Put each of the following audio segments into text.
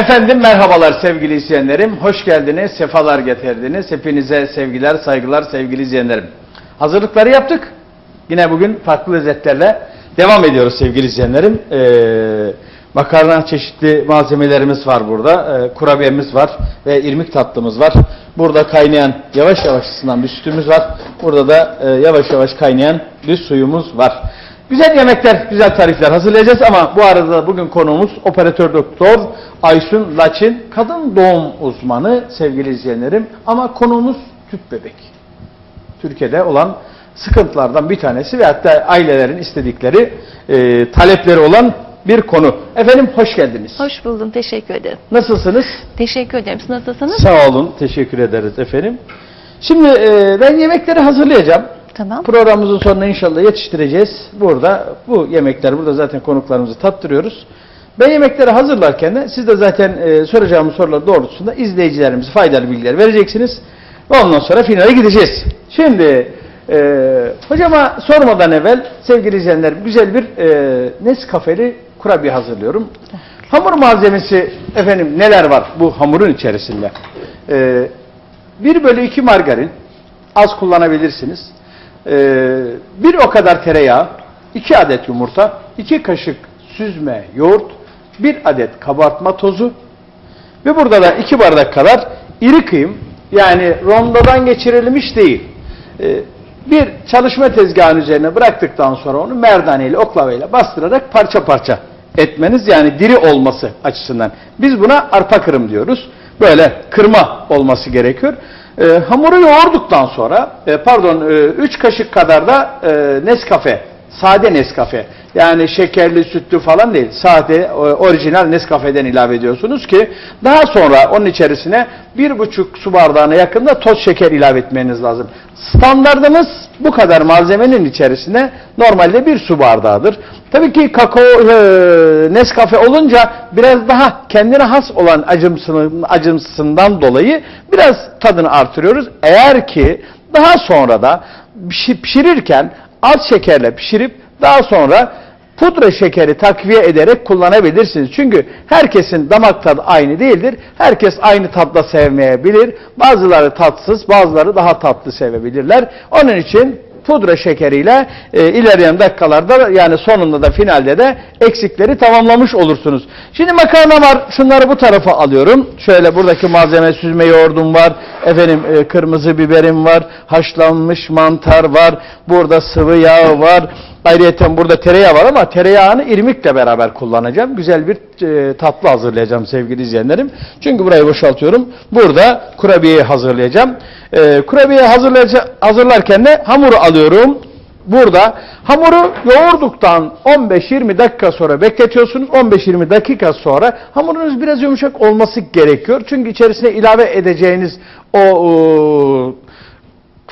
Efendim merhabalar sevgili izleyenlerim. Hoş geldiniz, sefalar getirdiniz. Hepinize sevgiler, saygılar sevgili izleyenlerim. Hazırlıkları yaptık. Yine bugün farklı lezzetlerle devam ediyoruz sevgili izleyenlerim. Ee, makarna çeşitli malzemelerimiz var burada. Ee, kurabiyemiz var ve irmik tatlımız var. Burada kaynayan yavaş yavaş ısınan bir sütümüz var. Burada da e, yavaş yavaş kaynayan bir suyumuz var. Güzel yemekler, güzel tarifler hazırlayacağız ama bu arada da bugün konuğumuz operatör doktor Aysun Laçin, kadın doğum uzmanı sevgili izleyenlerim. Ama konuğumuz tüp bebek. Türkiye'de olan sıkıntılardan bir tanesi ve hatta ailelerin istedikleri, e, talepleri olan bir konu. Efendim hoş geldiniz. Hoş buldum, teşekkür ederim. Nasılsınız? Teşekkür ederim. Siz nasılsınız? Sağ olun, teşekkür ederiz efendim. Şimdi e, ben yemekleri hazırlayacağım. Tamam. Programımızın sonuna inşallah yetiştireceğiz. Burada bu yemekler, burada zaten konuklarımızı tattırıyoruz. Ben yemekleri hazırlarken de siz de zaten e, soracağımız sorular doğrultusunda izleyicilerimize faydalı bilgiler vereceksiniz. Ve ondan sonra finale gideceğiz. Şimdi e, hocama sormadan evvel sevgili izleyenler güzel bir e, Nescafe'li kurabiye hazırlıyorum. Hamur malzemesi efendim neler var bu hamurun içerisinde? E, 1 bölü 2 margarin az kullanabilirsiniz. Ee, bir o kadar tereyağı, iki adet yumurta, iki kaşık süzme yoğurt, bir adet kabartma tozu ve burada da iki bardak kadar iri kıyım yani rondodan geçirilmiş değil. Ee, bir çalışma tezgahının üzerine bıraktıktan sonra onu merdane ile oklava ile bastırarak parça parça etmeniz yani diri olması açısından. Biz buna arpa kırım diyoruz. Böyle kırma olması gerekiyor. E, hamuru yoğurduktan sonra e, pardon 3 kaşık kadar da e, Nescafe, sade Nescafe yani şekerli sütlü falan değil sade e, orijinal Nescafe'den ilave ediyorsunuz ki daha sonra onun içerisine bir buçuk su bardağına yakında toz şeker ilave etmeniz lazım. Standardımız bu kadar malzemenin içerisine normalde bir su bardağıdır. Tabii ki kakao e, Nescafe olunca biraz daha kendine has olan acımsının, acımsından dolayı biraz tadını artırıyoruz. Eğer ki daha sonra da pişirirken az şekerle pişirip daha sonra pudra şekeri takviye ederek kullanabilirsiniz. Çünkü herkesin damak tadı aynı değildir. Herkes aynı tatla sevmeyebilir. Bazıları tatsız, bazıları daha tatlı sevebilirler. Onun için pudra şekeriyle e, ilerleyen dakikalarda yani sonunda da finalde de eksikleri tamamlamış olursunuz. Şimdi makarna var. Şunları bu tarafa alıyorum. Şöyle buradaki malzeme süzme yoğurdum var. Efendim e, kırmızı biberim var. Haşlanmış mantar var. Burada sıvı yağ var. Ayrıca burada tereyağı var ama tereyağını irmikle beraber kullanacağım. Güzel bir e, tatlı hazırlayacağım sevgili izleyenlerim. Çünkü burayı boşaltıyorum. Burada kurabiyeyi hazırlayacağım. E, kurabiyeyi hazırlarken de hamuru alıyorum. Burada hamuru yoğurduktan 15-20 dakika sonra bekletiyorsunuz. 15-20 dakika sonra hamurunuz biraz yumuşak olması gerekiyor. Çünkü içerisine ilave edeceğiniz o, o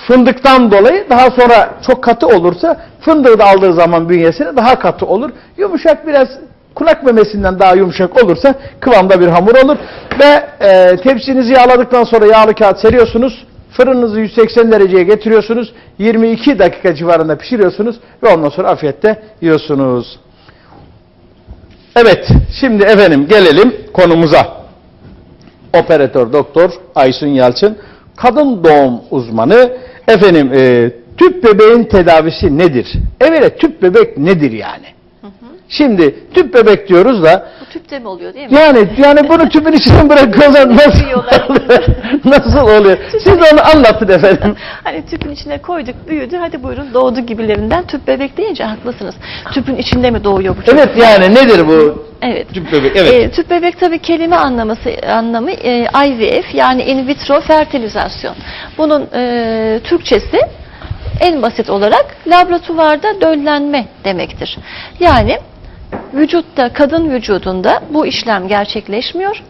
fındıktan dolayı daha sonra çok katı olursa fındığı da aldığı zaman bünyesine daha katı olur. Yumuşak biraz kulak memesinden daha yumuşak olursa kıvamda bir hamur olur. Ve e, tepsinizi yağladıktan sonra yağlı kağıt seriyorsunuz. Fırınınızı 180 dereceye getiriyorsunuz. 22 dakika civarında pişiriyorsunuz ve ondan sonra afiyette yiyorsunuz. Evet, şimdi efendim gelelim konumuza. Operatör doktor Aysun Yalçın, kadın doğum uzmanı. Efendim, e, tüp bebeğin tedavisi nedir? Evet, tüp bebek nedir yani? Şimdi tüp bebek diyoruz da Bu tüpte mi oluyor değil mi? yani yani bunu tüpün içine bırakıyorlar nasıl nasıl oluyor? Siz onu anlatın efendim. Hani tüpün içine koyduk, büyüdü, hadi buyurun doğdu gibilerinden. Tüp bebek deyince haklısınız. Tüpün içinde mi doğuyor bu çocuk? Evet yani nedir bu Evet. tüp bebek? Evet. Ee, tüp bebek tabii kelime anlaması anlamı e, IVF yani in vitro fertilizasyon. Bunun e, Türkçesi en basit olarak laboratuvarda döllenme demektir. Yani vücutta kadın vücudunda bu işlem gerçekleşmiyor.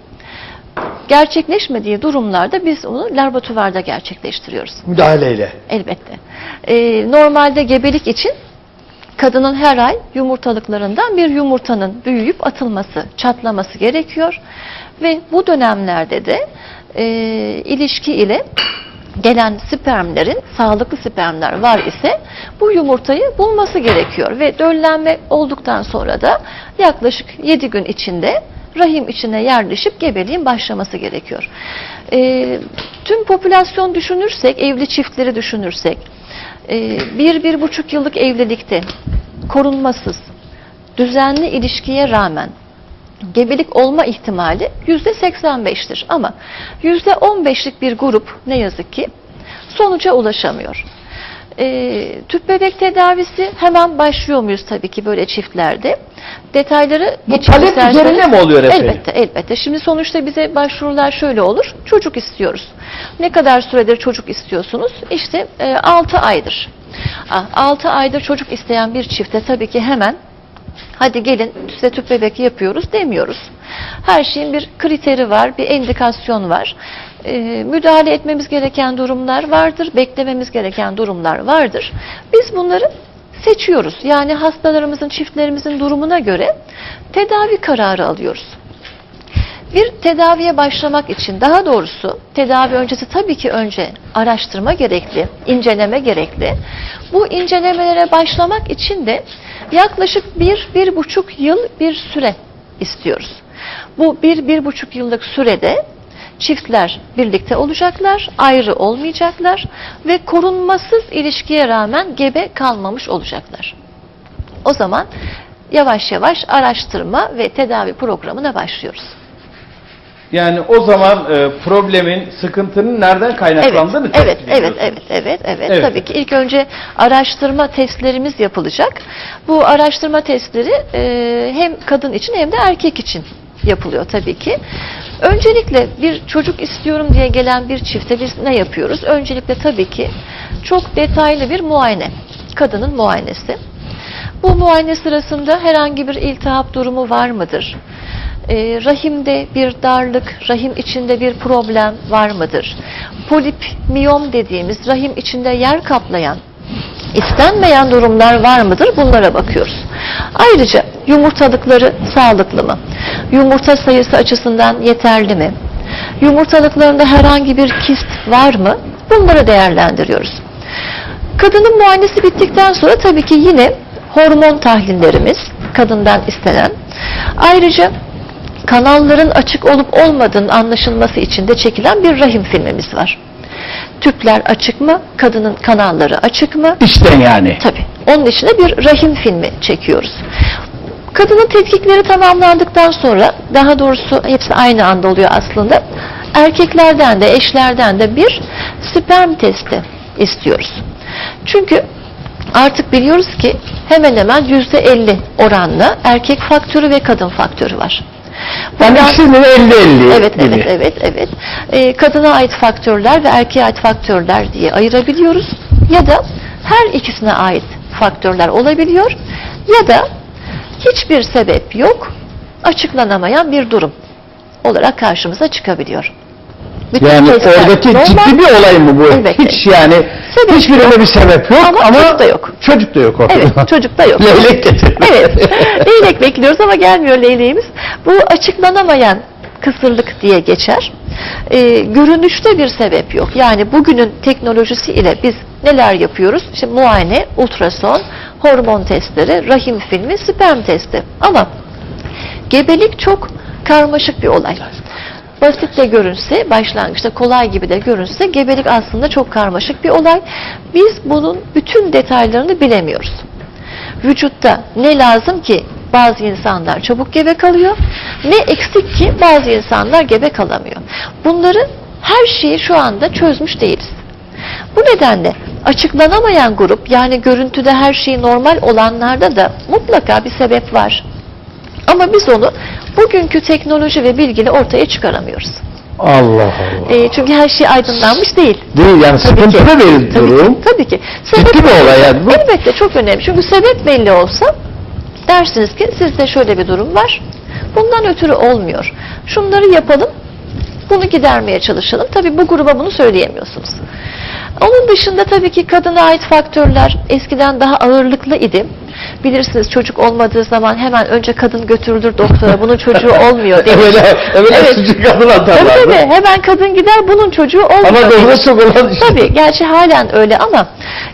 Gerçekleşmediği durumlarda biz onu laboratuvarda gerçekleştiriyoruz. Müdahaleyle. Elbette. Ee, normalde gebelik için kadının her ay yumurtalıklarından bir yumurtanın büyüyüp atılması, çatlaması gerekiyor. Ve bu dönemlerde de e, ilişki ile gelen spermlerin, sağlıklı spermler var ise bu yumurtayı bulması gerekiyor. Ve döllenme olduktan sonra da yaklaşık 7 gün içinde rahim içine yerleşip gebeliğin başlaması gerekiyor. Ee, tüm popülasyon düşünürsek, evli çiftleri düşünürsek, e, bir, bir buçuk yıllık evlilikte korunmasız, düzenli ilişkiye rağmen gebelik olma ihtimali yüzde 85'tir. Ama yüzde 15'lik bir grup ne yazık ki sonuca ulaşamıyor. Ee, tüp bebek tedavisi hemen başlıyor muyuz tabii ki böyle çiftlerde. Detayları Bu talep isterseniz- üzerine mi oluyor efendim? Elbette, elbette. Şimdi sonuçta bize başvurular şöyle olur. Çocuk istiyoruz. Ne kadar süredir çocuk istiyorsunuz? İşte 6 aydır. 6 aydır çocuk isteyen bir çifte tabii ki hemen hadi gelin size tüp bebek yapıyoruz demiyoruz. Her şeyin bir kriteri var, bir endikasyon var. Ee, müdahale etmemiz gereken durumlar vardır, beklememiz gereken durumlar vardır. Biz bunları seçiyoruz. Yani hastalarımızın, çiftlerimizin durumuna göre tedavi kararı alıyoruz. Bir tedaviye başlamak için daha doğrusu tedavi öncesi tabii ki önce araştırma gerekli, inceleme gerekli. Bu incelemelere başlamak için de yaklaşık bir, bir buçuk yıl bir süre istiyoruz. Bu bir, bir buçuk yıllık sürede çiftler birlikte olacaklar, ayrı olmayacaklar ve korunmasız ilişkiye rağmen gebe kalmamış olacaklar. O zaman yavaş yavaş araştırma ve tedavi programına başlıyoruz. Yani o zaman e, problemin, sıkıntının nereden kaynaklandığını evet, evet, evet, evet, evet, evet, Evet. Tabii ki ilk önce araştırma testlerimiz yapılacak. Bu araştırma testleri e, hem kadın için hem de erkek için yapılıyor tabii ki. Öncelikle bir çocuk istiyorum diye gelen bir çifte biz ne yapıyoruz? Öncelikle tabii ki çok detaylı bir muayene. Kadının muayenesi. Bu muayene sırasında herhangi bir iltihap durumu var mıdır? Ee, rahimde bir darlık, rahim içinde bir problem var mıdır? Polip, miyom dediğimiz rahim içinde yer kaplayan, istenmeyen durumlar var mıdır? Bunlara bakıyoruz. Ayrıca yumurtalıkları sağlıklı mı? Yumurta sayısı açısından yeterli mi? Yumurtalıklarında herhangi bir kist var mı? Bunları değerlendiriyoruz. Kadının muayenesi bittikten sonra tabii ki yine hormon tahlillerimiz kadından istenen. Ayrıca kanalların açık olup olmadığının anlaşılması için de çekilen bir rahim filmimiz var. Tüpler açık mı? Kadının kanalları açık mı? İşten yani. Tabii. Onun içine bir rahim filmi çekiyoruz. Kadının tetkikleri tamamlandıktan sonra daha doğrusu hepsi aynı anda oluyor aslında. Erkeklerden de eşlerden de bir sperm testi istiyoruz. Çünkü artık biliyoruz ki hemen hemen %50 oranla erkek faktörü ve kadın faktörü var. Yani ikisinin 50-50 Evet, gibi. evet, evet, evet. Ee, kadına ait faktörler ve erkeğe ait faktörler diye ayırabiliyoruz. Ya da her ikisine ait faktörler olabiliyor. Ya da hiçbir sebep yok, açıklanamayan bir durum olarak karşımıza çıkabiliyor. Bütün Yani testler oradaki normal ciddi bir olay mı bu? Elbette. Hiç yani Sebep hiçbirinde bir sebep yok Ama ama, çocuk da yok. Çocuk da yok ortada. Evet, çocukta yok. Leylek getir. Evet, leylek bekliyoruz ama gelmiyor leyleğimiz. Bu açıklanamayan kısırlık diye geçer. Ee, görünüşte bir sebep yok. Yani bugünün teknolojisi ile biz neler yapıyoruz? İşte muayene, ultrason, hormon testleri, rahim filmi, sperm testi. Ama gebelik çok karmaşık bir olay. Basit de görünse, başlangıçta kolay gibi de görünse gebelik aslında çok karmaşık bir olay. Biz bunun bütün detaylarını bilemiyoruz. Vücutta ne lazım ki bazı insanlar çabuk gebe kalıyor, ne eksik ki bazı insanlar gebe kalamıyor. Bunları her şeyi şu anda çözmüş değiliz. Bu nedenle açıklanamayan grup yani görüntüde her şey normal olanlarda da mutlaka bir sebep var. Ama biz onu bugünkü teknoloji ve bilgiyle ortaya çıkaramıyoruz. Allah Allah. E, çünkü her şey aydınlanmış değil. Değil yani Tabii sıkıntılı bir Tabii durum. ki. Tabii ki. Ciddi bir olay yani bu. Elbette çok önemli. Çünkü sebep belli olsa dersiniz ki sizde şöyle bir durum var. Bundan ötürü olmuyor. Şunları yapalım. Bunu gidermeye çalışalım. Tabii bu gruba bunu söyleyemiyorsunuz. Onun dışında tabii ki kadına ait faktörler eskiden daha ağırlıklı idi. Bilirsiniz çocuk olmadığı zaman hemen önce kadın götürülür doktora. Bunun çocuğu olmuyor denir. Öyle, öyle Evet. sucuk kadın Tabii atarlardı. tabii. Hemen kadın gider bunun çocuğu olmuyor. Ama doğru çok olan işte. Tabii gerçi halen öyle ama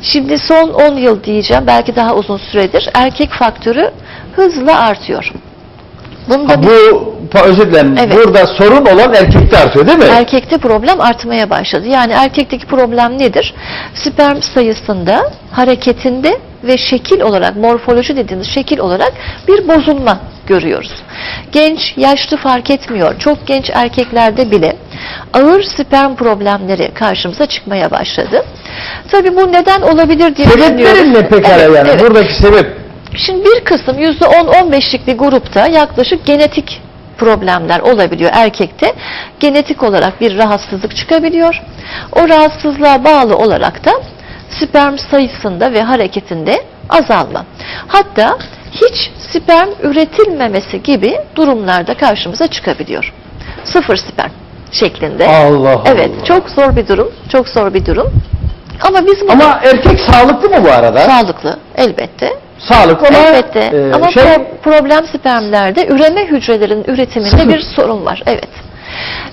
şimdi son 10 yıl diyeceğim belki daha uzun süredir erkek faktörü hızla artıyor. Bunu da Ha, bu özür dilerim. Evet. Burada sorun olan erkekte artıyor değil mi? Erkekte problem artmaya başladı. Yani erkekteki problem nedir? Sperm sayısında, hareketinde ve şekil olarak, morfoloji dediğimiz şekil olarak bir bozulma görüyoruz. Genç, yaşlı fark etmiyor. Çok genç erkeklerde bile ağır sperm problemleri karşımıza çıkmaya başladı. Tabii bu neden olabilir diye Sebeplerin ne pekala Evet, yani? evet. Buradaki sebep Şimdi bir kısım %10-15'lik bir grupta yaklaşık genetik problemler olabiliyor erkekte. Genetik olarak bir rahatsızlık çıkabiliyor. O rahatsızlığa bağlı olarak da sperm sayısında ve hareketinde azalma. Hatta hiç sperm üretilmemesi gibi durumlarda karşımıza çıkabiliyor. Sıfır sperm şeklinde. Allah Allah. Evet, çok zor bir durum. Çok zor bir durum. Ama biz bunu Ama erkek sağlıklı mı bu arada? sağlıklı elbette. Sağlıklı ama Elbette. e, Ama şey, pro- problem spermlerde üreme hücrelerinin üretiminde Sıfır. bir sorun var. Evet.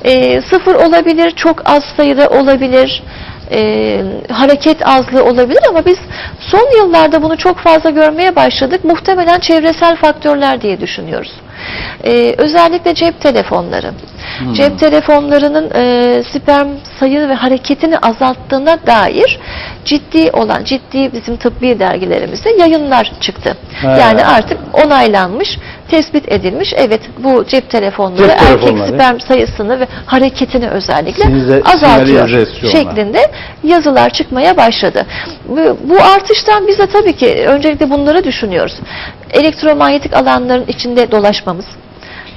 Ee, sıfır olabilir, çok az sayıda olabilir, ee, hareket azlığı olabilir ama biz son yıllarda bunu çok fazla görmeye başladık. Muhtemelen çevresel faktörler diye düşünüyoruz. Ee, özellikle cep telefonları. Hmm. Cep telefonlarının e, sperm sayı ve hareketini azalttığına dair ciddi olan, ciddi bizim tıbbi dergilerimizde yayınlar çıktı. He. Yani artık onaylanmış, tespit edilmiş. Evet bu cep telefonları Cep erkek telefonları. sperm sayısını ve hareketini özellikle Sinirle- azaltıyor şeklinde yazılar çıkmaya başladı. Bu, bu artıştan biz de tabii ki öncelikle bunları düşünüyoruz. Elektromanyetik alanların içinde dolaşmamız,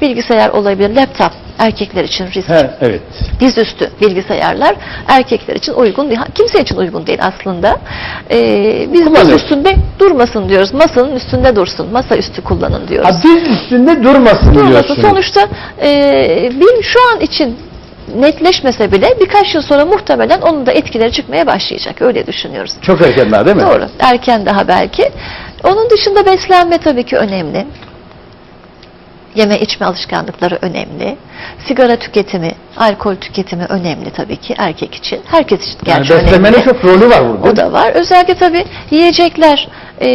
bilgisayar olabilir, laptop erkekler için risk. He, evet. Dizüstü bilgisayarlar erkekler için uygun değil. Kimse için uygun değil aslında. Ee, biz Kullanıyor. diz üstünde durmasın diyoruz. Masanın üstünde dursun. Masa üstü kullanın diyoruz. Ha, diz üstünde durmasın Durmasın. diyorsunuz. Sonuçta e, bir şu an için netleşmese bile birkaç yıl sonra muhtemelen onun da etkileri çıkmaya başlayacak. Öyle düşünüyoruz. Çok erken daha değil mi? Doğru. Erken daha belki. Onun dışında beslenme tabii ki önemli. Yeme içme alışkanlıkları önemli. Sigara tüketimi, alkol tüketimi önemli tabii ki erkek için. Herkes için Yani gerçi beslemenin önemli. çok rolü var burada. O da var. Özellikle tabii yiyecekler e,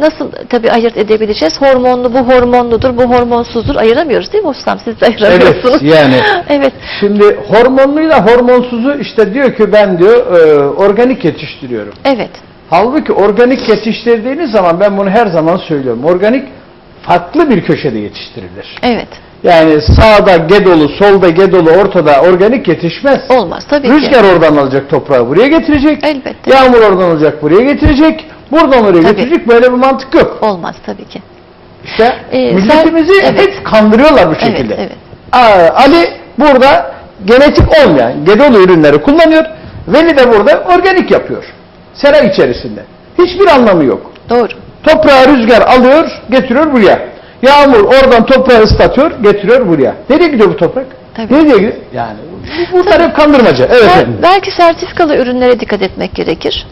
nasıl tabii ayırt edebileceğiz? Hormonlu bu hormonludur, bu hormonsuzdur. Ayıramıyoruz değil mi ustam? Siz de ayıramıyorsunuz. Evet, yani. evet. Şimdi hormonluyla hormonsuzu işte diyor ki ben diyor e, organik yetiştiriyorum. Evet. Halbuki organik yetiştirdiğiniz zaman ben bunu her zaman söylüyorum. Organik farklı bir köşede yetiştirilir. Evet. Yani sağda gedolu, solda gedolu, ortada organik yetişmez. Olmaz tabii ki. Rüzgar oradan alacak toprağı buraya getirecek. Elbette. Yağmur oradan alacak buraya getirecek. Buradan oraya Tabii. getirecek. Böyle bir mantık yok. Olmaz tabii ki. İşte Ee, milletimizi sen- evet. hep kandırıyorlar bu şekilde. Evet, evet. Aa, Ali burada genetik olmayan gedolu ürünleri kullanıyor. Veli de burada organik yapıyor. Sera içerisinde. Hiçbir anlamı yok. Doğru. Toprağı rüzgar alıyor, getiriyor buraya. Yağmur oradan toprağı ıslatıyor, getiriyor buraya. Nereye gidiyor bu toprak? Tabii. Nereye gidiyor? Yani bu- bunlar hep kandırmaca. Evet. Bel- efendim. belki sertifikalı ürünlere dikkat etmek gerekir.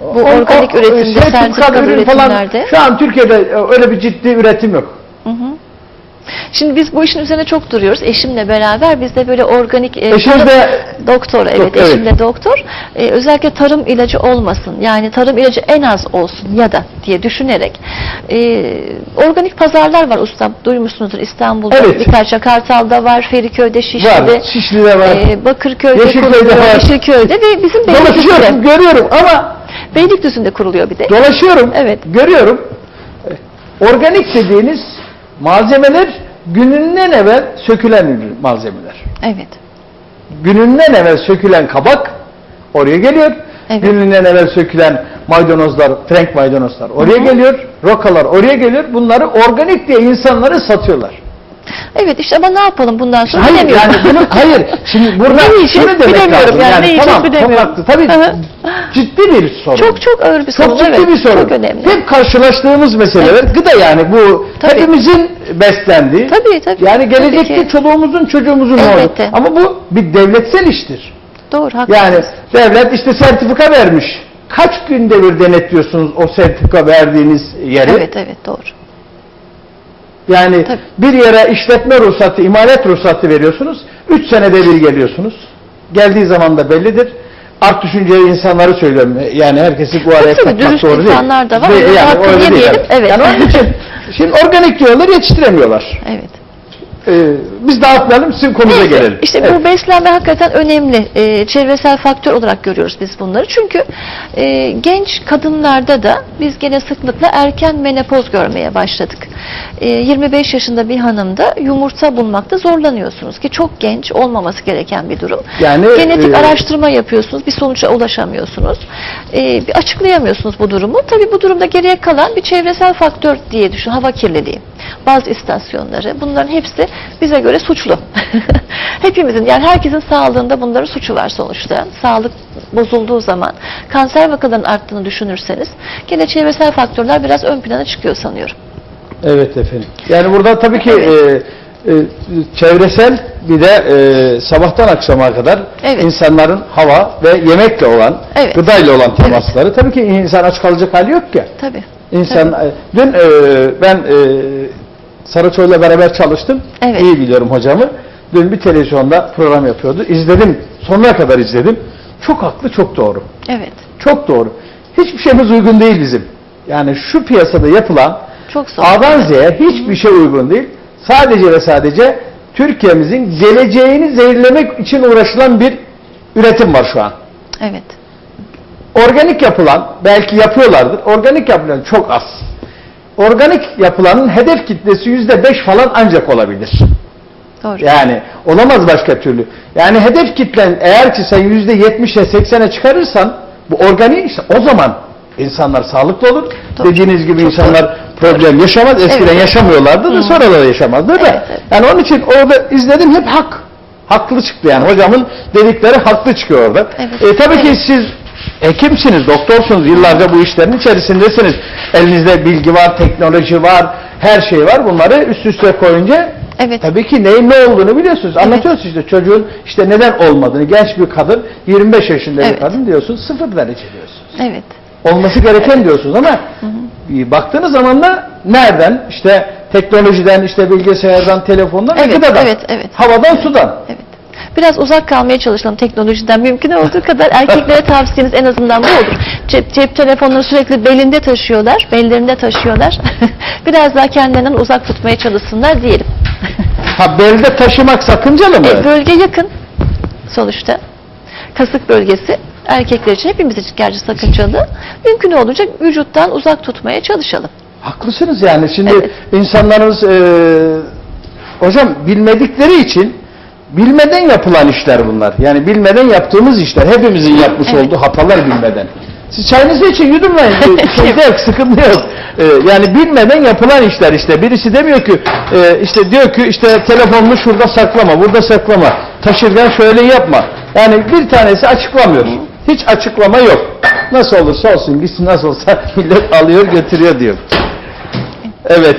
Bu O- organik o- üretimde, sertifikalı ürün falan, üretimlerde. Şu an Türkiye'de öyle bir ciddi üretim yok. Şimdi biz bu işin üzerine çok duruyoruz. Eşimle beraber biz de böyle organik e, Eşiniz tarım- de doktor evet Doktor, eşim de doktor. E, özellikle tarım ilacı olmasın. Yani tarım ilacı en az olsun ya da diye düşünerek e, organik pazarlar var usta. Duymuşsunuzdur İstanbul'da Evet. birkaç Kartal'da var, Feriköy'de, Şişli'de. var, Şişli'de var. e, Bakırköy'de Yeşilköy'de kuruluyor, var. Yeşilköy'de ve bizim Dolaşıyorum, görüyorum ama Beylikdüzü'nde kuruluyor bir de. dolaşıyorum, Evet. görüyorum. Organik dediğiniz malzemeler gününden evvel sökülen ürün malzemeler. Evet. Gününden evvel sökülen kabak oraya geliyor. Evet. Gününden evvel sökülen maydanozlar, frank maydanozlar oraya Hı hı. geliyor. Rokalar oraya geliyor. Bunları organik diye insanlara satıyorlar. Evet işte ama ne yapalım bundan sonra Hayır bilemiyorum. yani bunu hayır. Şimdi burada şunu demek bilemiyorum lazım. yani, ne tamam, bilemiyorum. Çok haklı. Tabii ciddi bir sorun. Çok çok ağır bir sorun. Çok ciddi evet. bir sorun. Çok önemli. Hep karşılaştığımız meseleler gıda yani bu Tabii. hepimizin beslendiği. Tabii tabii. Yani Tabii gelecekte ki. çoluğumuzun çocuğumuzun Elbette. olur. Ama bu bir devletsel iştir. Doğru haklısınız. Yani devlet işte sertifika vermiş. Kaç günde bir denetliyorsunuz o sertifika verdiğiniz yeri? Evet evet doğru. Yani Tabii. bir yere işletme ruhsatı, imalat ruhsatı veriyorsunuz. Üç senede bir geliyorsunuz. Geldiği zaman da bellidir. Art düşünceli insanları söylüyorum. Yani herkesi bu araya katmak doğru değil. insanlar da var. Ve- Hakkını öyle değil yani. Evet. Yani onun için şimdi organik diyorlar yetiştiremiyorlar. Evet. E, biz dağıtmayalım sizin Neyse, gelelim. İşte Evet. bu beslenme hakikaten önemli. Ee, çevresel faktör olarak görüyoruz biz bunları. Çünkü e, genç kadınlarda da biz gene sıklıkla erken menopoz görmeye başladık. E, 25 yaşında bir hanımda yumurta bulmakta zorlanıyorsunuz ki çok genç olmaması gereken bir durum. Yani, Genetik e, araştırma yapıyorsunuz, bir sonuca ulaşamıyorsunuz. E, bir açıklayamıyorsunuz bu durumu. Tabii bu durumda geriye kalan bir çevresel faktör diye düşün. Hava kirliliği, baz istasyonları bunların hepsi bize göre suçlu. Hepimizin yani herkesin sağlığında bunların suçu var sonuçta. Sağlık bozulduğu zaman kanser vakalarının arttığını düşünürseniz gene çevresel faktörler biraz ön plana çıkıyor sanıyorum. Evet efendim. Yani burada tabii ki Evet. e, e, çevresel bir de e, sabahtan akşama kadar Evet. insanların hava ve yemekle olan, Evet. gıdayla olan temasları. Tabii ki insan aç kalacak hali yok ki. Tabii. İnsan e, dün e, ben e, Saraçoy'la beraber çalıştım. Evet. İyi biliyorum hocamı. Dün bir televizyonda program yapıyordu. İzledim. Sonuna kadar izledim. Çok haklı, çok doğru. Evet. Çok doğru. Hiçbir şeyimiz uygun değil bizim. Yani şu piyasada yapılan Çok. A'dan Z'ye hiçbir şey uygun değil. Sadece ve sadece Türkiye'mizin geleceğini zehirlemek için uğraşılan bir üretim var şu an. Evet. Organik yapılan, belki yapıyorlardır, organik yapılan çok az. Organik yapılanın hedef kitlesi yüzde beş falan ancak olabilir. Doğru. Yani olamaz başka türlü. Yani hedef kitlen eğer ki sen yüzde yetmişe seksene çıkarırsan bu organik ise o zaman insanlar sağlıklı olur. Doğru. Dediğiniz gibi Çok insanlar problem yaşamaz. Eskiden Evet. yaşamıyorlardı da sonra da yaşamazdı da. Evet, evet. Yani onun için orada izledim hep hak. Haklı çıktı yani. Hocamın dedikleri haklı çıkıyor orada. Evet. E, tabii ki Evet. siz hekimsiniz, doktorsunuz. Yıllarca bu işlerin içerisindesiniz. Elinizde bilgi var, teknoloji var, her şey var. Bunları üst üste koyunca Evet. Tabii ki neyin ne olduğunu biliyorsunuz. Anlatıyorsunuz işte çocuğun işte neden olmadığını. Genç bir kadın, 25 yaşında Evet. bir kadın diyorsunuz, sıfır derece diyorsunuz. Evet. Olması gereken diyorsunuz ama bir baktığınız zaman da nereden? İşte teknolojiden, işte bilgisayardan, telefondan, Evet, gıdadan, evet, evet. havadan, sudan. Evet. Biraz uzak kalmaya çalışalım teknolojiden. Mümkün olduğu kadar erkeklere tavsiyeniz en azından bu olur. Cep, cep telefonunu sürekli belinde taşıyorlar, bellerinde taşıyorlar. Biraz daha kendilerinden uzak tutmaya çalışsınlar diyelim. Ha belde taşımak sakıncalı mı? E, bölge yakın sonuçta. Kasık bölgesi erkekler için hepimiz için gerçi sakıncalı. Mümkün olunca vücuttan uzak tutmaya çalışalım. Haklısınız yani. Şimdi Evet. insanlarımız eee, hocam bilmedikleri için bilmeden yapılan işler bunlar. Yani bilmeden yaptığımız işler. Hepimizin yapmış Evet. olduğu hatalar bilmeden. Siz çayınızı için yudumlayın. Ee, Şeyde yok, sıkıntı yok. Ee, yani bilmeden yapılan işler işte. Birisi demiyor ki e, işte diyor ki işte telefonunu şurada saklama, burada saklama. Taşırken şöyle yapma. Yani bir tanesi açıklamıyor. Hiç açıklama yok. Nasıl olursa olsun gitsin nasıl olsa millet alıyor götürüyor diyor. Evet.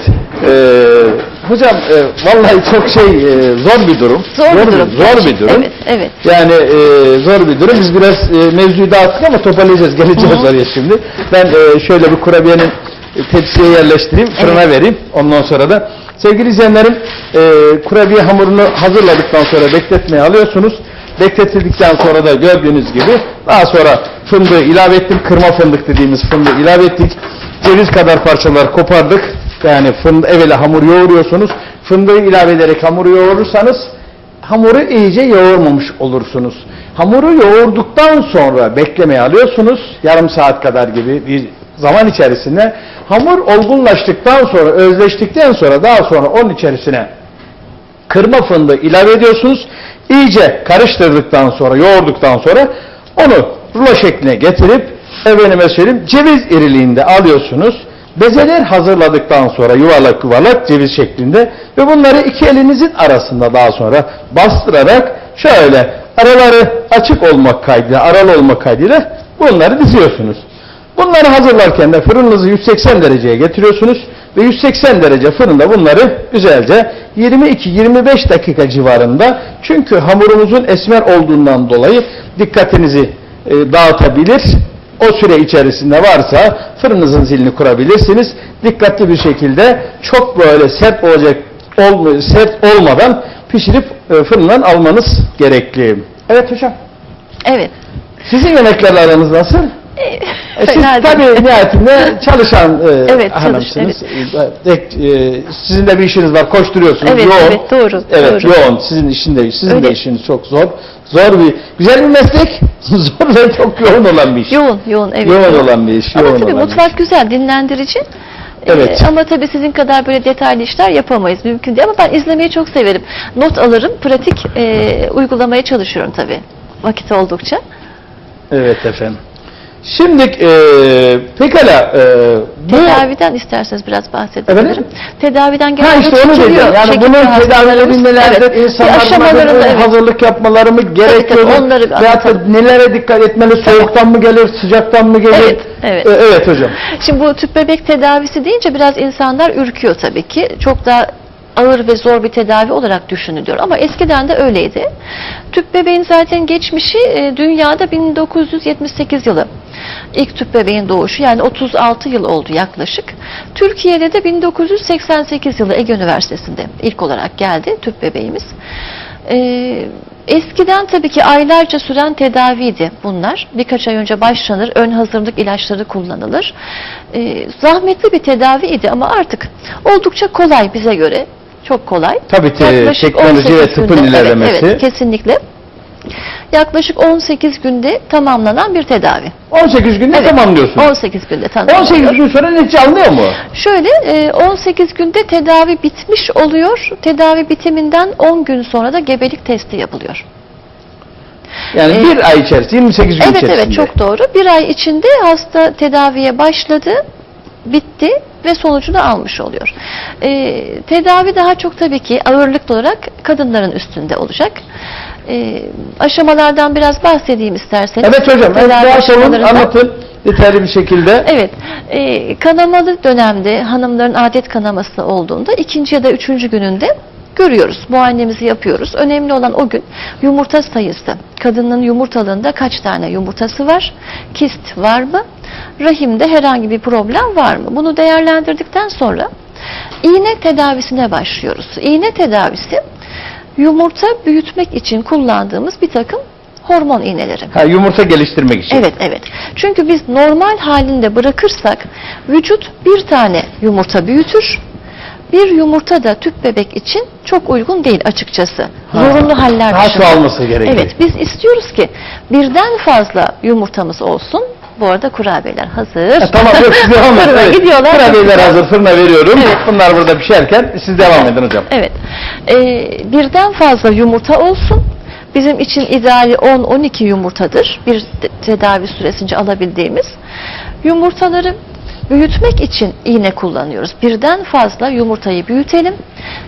Ee, hocam e, vallahi çok şey e, zor bir durum. Zor, bir durum. Zor bir durum. Evet, evet. Yani e, zor bir durum. Biz biraz e, mevzuyu dağıttık ama toparlayacağız. Geleceğiz oraya şimdi. Ben e, şöyle bir kurabiyenin e, tepsiye yerleştireyim, fırına Evet. vereyim. Ondan sonra da sevgili izleyenlerim e, kurabiye hamurunu hazırladıktan sonra bekletmeye alıyorsunuz. Bekletildikten sonra da gördüğünüz gibi daha sonra fındığı ilave ettim. Kırma fındık dediğimiz fındığı ilave ettik. Ceviz kadar parçalar kopardık. Yani fındık evvela hamur yoğuruyorsunuz. Fındığı ilave ederek hamuru yoğurursanız hamuru iyice yoğurmamış olursunuz. Hamuru yoğurduktan sonra beklemeye alıyorsunuz. Yarım saat kadar gibi bir zaman içerisinde hamur olgunlaştıktan sonra, özleştikten sonra daha sonra onun içerisine kırma fındığı ilave ediyorsunuz. İyice karıştırdıktan sonra, yoğurduktan sonra onu rulo şekline getirip efendime söyleyeyim ceviz iriliğinde alıyorsunuz. Bezeler hazırladıktan sonra yuvarlak yuvarlak ceviz şeklinde ve bunları iki elinizin arasında daha sonra bastırarak şöyle araları açık olmak kaydıyla, aralı olmak kaydıyla bunları diziyorsunuz. Bunları hazırlarken de fırınınızı 180 dereceye getiriyorsunuz ve 180 derece fırında bunları güzelce 22-25 dakika civarında çünkü hamurumuzun esmer olduğundan dolayı dikkatinizi e, dağıtabilir. O süre içerisinde varsa fırınınızın zilini kurabilirsiniz. Dikkatli bir şekilde çok böyle sert olacak olma- sert olmadan pişirip e, fırından almanız gerekli. Evet hocam. Evet. Sizin yemeklerle aranız nasıl? E, siz Fena değil. tabii nihayetinde çalışan e, Evet, çalış- hanımsınız. E, e, sizin de bir işiniz var, koşturuyorsunuz, Evet, yoğun. evet, doğru, Evet, doğru. yoğun. Sizin işin de, sizin de Öyle. işiniz çok zor. Zor bir, güzel bir meslek, zor ve çok yoğun olan bir iş. Yoğun, yoğun, evet. Yoğun olan bir iş, Ama yoğun tabii olan mutfak güzel, dinlendirici. Evet. Ee, ama tabii sizin kadar böyle detaylı işler yapamayız. Mümkün değil ama ben izlemeyi çok severim. Not alırım, pratik e, uygulamaya çalışıyorum tabii. Vakit oldukça. Evet efendim. Şimdi e, pekala e, bu Tedaviden isterseniz biraz bahsedebilirim. Efendim? Tedaviden Ha genelde işte onu dedim. Yani bunun tedavileri nelerdir? Evet. İnsanlar evet. hazırlık yapmaları mı gerekiyor? onları Veyahut da nelere dikkat etmeli? Soğuktan mı gelir? Sıcaktan mı gelir? Evet, evet. E, evet hocam. Şimdi bu tüp bebek tedavisi deyince biraz insanlar ürküyor tabii ki. Çok daha ağır ve zor bir tedavi olarak düşünülüyor ama eskiden de öyleydi. Tüp bebeğin zaten geçmişi e, dünyada 1978 yılı. İlk tüp bebeğin doğuşu yani 36 yıl oldu yaklaşık. Türkiye'de de 1988 yılı Ege Üniversitesi'nde ilk olarak geldi tüp bebeğimiz. Ee, eskiden tabii ki aylarca süren tedaviydi bunlar. Birkaç ay önce başlanır, ön hazırlık ilaçları kullanılır. Ee, zahmetli bir tedaviydi ama artık oldukça kolay bize göre. Çok kolay. Tabii Yaklaşık teknoloji ve 18 tıpın ilerlemesi. Evet, evet, kesinlikle. Yaklaşık 18 günde tamamlanan bir tedavi. 18 günde Evet, tamamlıyorsun. 18 günde tamamlanıyor. 18 gün sonra netice alınıyor mu? Şöyle e, 18 günde tedavi bitmiş oluyor. Tedavi bitiminden 10 gün sonra da gebelik testi yapılıyor. Yani Ee, bir ay içerisinde, 28 gün Evet içerisinde. evet çok doğru. Bir ay içinde hasta tedaviye başladı, bitti ve sonucunu almış oluyor. E, tedavi daha çok tabii ki ağırlıklı olarak kadınların üstünde olacak. E, aşamalardan biraz bahsedeyim isterseniz. Evet hocam, evet, aşamalarından. anlatın detaylı bir şekilde. Evet, e, kanamalı dönemde hanımların adet kanaması olduğunda ikinci ya da üçüncü gününde görüyoruz. Muayenemizi yapıyoruz. Önemli olan o gün yumurta sayısı. Kadının yumurtalığında kaç tane yumurtası var? Kist var mı? Rahimde herhangi bir problem var mı? Bunu değerlendirdikten sonra iğne tedavisine başlıyoruz. İğne tedavisi yumurta büyütmek için kullandığımız bir takım hormon iğneleri. Ha, yumurta geliştirmek için. Evet evet. Çünkü biz normal halinde bırakırsak vücut bir tane yumurta büyütür. Bir yumurta da tüp bebek için çok uygun değil açıkçası. Ha, Zorunlu haller dışında. çoğalması gerekiyor. Evet biz istiyoruz ki birden fazla yumurtamız olsun. Bu arada kurabiyeler hazır. Ha, tamam yok siz devam edin. Evet. gidiyorlar. Kurabiyeler hazır fırına veriyorum. Evet. Bunlar burada pişerken siz devam edin hocam. Evet. Ee, birden fazla yumurta olsun. Bizim için ideali 10-12 yumurtadır. Bir te- tedavi süresince alabildiğimiz. Yumurtaları büyütmek için iğne kullanıyoruz. Birden fazla yumurtayı büyütelim.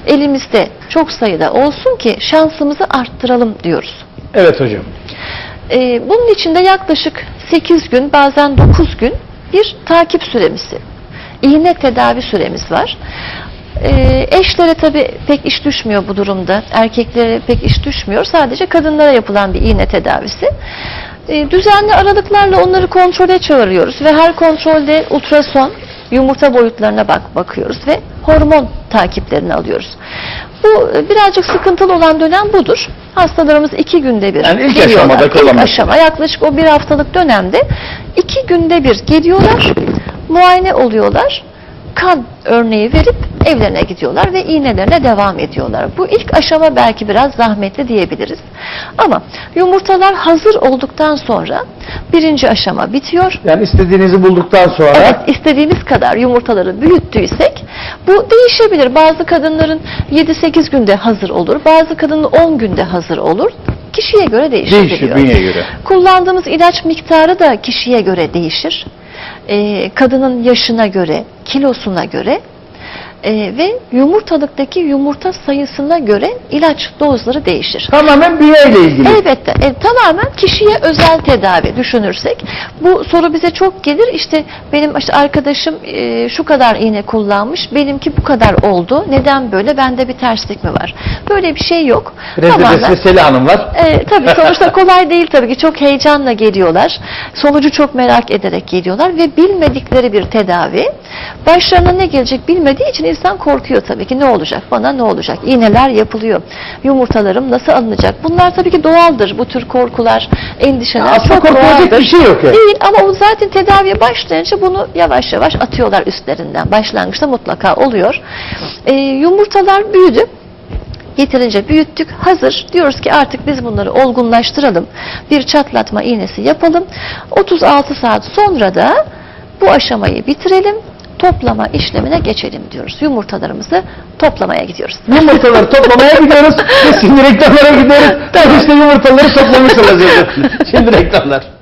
Elimizde çok sayıda olsun ki şansımızı arttıralım diyoruz. Evet hocam. Ee, bunun için de yaklaşık 8 gün bazen 9 gün bir takip süremiz, iğne tedavi süremiz var. Ee, eşlere tabi pek iş düşmüyor bu durumda. Erkeklere pek iş düşmüyor. Sadece kadınlara yapılan bir iğne tedavisi. Ee, düzenli aralıklarla onları kontrole çağırıyoruz ve her kontrolde ultrason yumurta boyutlarına bak bakıyoruz ve hormon takiplerini alıyoruz. Bu birazcık sıkıntılı olan dönem budur. Hastalarımız iki günde bir Yani ilk geliyorlar. aşamada İlk aşama yaklaşık o bir haftalık dönemde iki günde bir geliyorlar, muayene oluyorlar, kan örneği verip evlerine gidiyorlar ve iğnelerine devam ediyorlar. Bu ilk aşama belki biraz zahmetli diyebiliriz. Ama yumurtalar hazır olduktan sonra birinci aşama bitiyor. Yani istediğinizi bulduktan sonra Evet, istediğimiz kadar yumurtaları büyüttüysek bu değişebilir. Bazı kadınların 7-8 günde hazır olur, bazı kadının 10 günde hazır olur. Kişiye göre değişebiliyor. değişiyor bünyeye göre. Kullandığımız ilaç miktarı da kişiye göre değişir. Ee, kadının yaşına göre, kilosuna göre ee, ve yumurtalıktaki yumurta sayısına göre ilaç dozları değişir. Tamamen bünyeyle ilgili. Elbette. E, tamamen kişiye özel tedavi düşünürsek. Bu soru bize çok gelir. İşte benim işte arkadaşım e, şu kadar iğne kullanmış. Benimki bu kadar oldu. Neden böyle? Bende bir terslik mi var? Böyle bir şey yok. Rezil Vesile Hanım var. E, tabii sonuçta kolay değil tabii ki. Çok heyecanla geliyorlar. Sonucu çok merak ederek geliyorlar ve bilmedikleri bir tedavi. Başlarına ne gelecek bilmediği için insan korkuyor tabii ki ne olacak bana ne olacak iğneler yapılıyor yumurtalarım nasıl alınacak bunlar tabii ki doğaldır bu tür korkular endişeler Aslında çok doğaldır bir şey yok yani. değil ama o zaten tedaviye başlayınca bunu yavaş yavaş atıyorlar üstlerinden başlangıçta mutlaka oluyor Ee, yumurtalar büyüdü Yeterince büyüttük, hazır. Diyoruz ki artık biz bunları olgunlaştıralım. Bir çatlatma iğnesi yapalım. 36 saat sonra da bu aşamayı bitirelim. Toplama işlemine geçelim diyoruz. Yumurtalarımızı toplamaya gidiyoruz. Yumurtaları toplamaya gidiyoruz ve şimdi reklamlara gidiyoruz. Tabii işte yumurtaları toplamış olacağız. Şimdi reklamlar.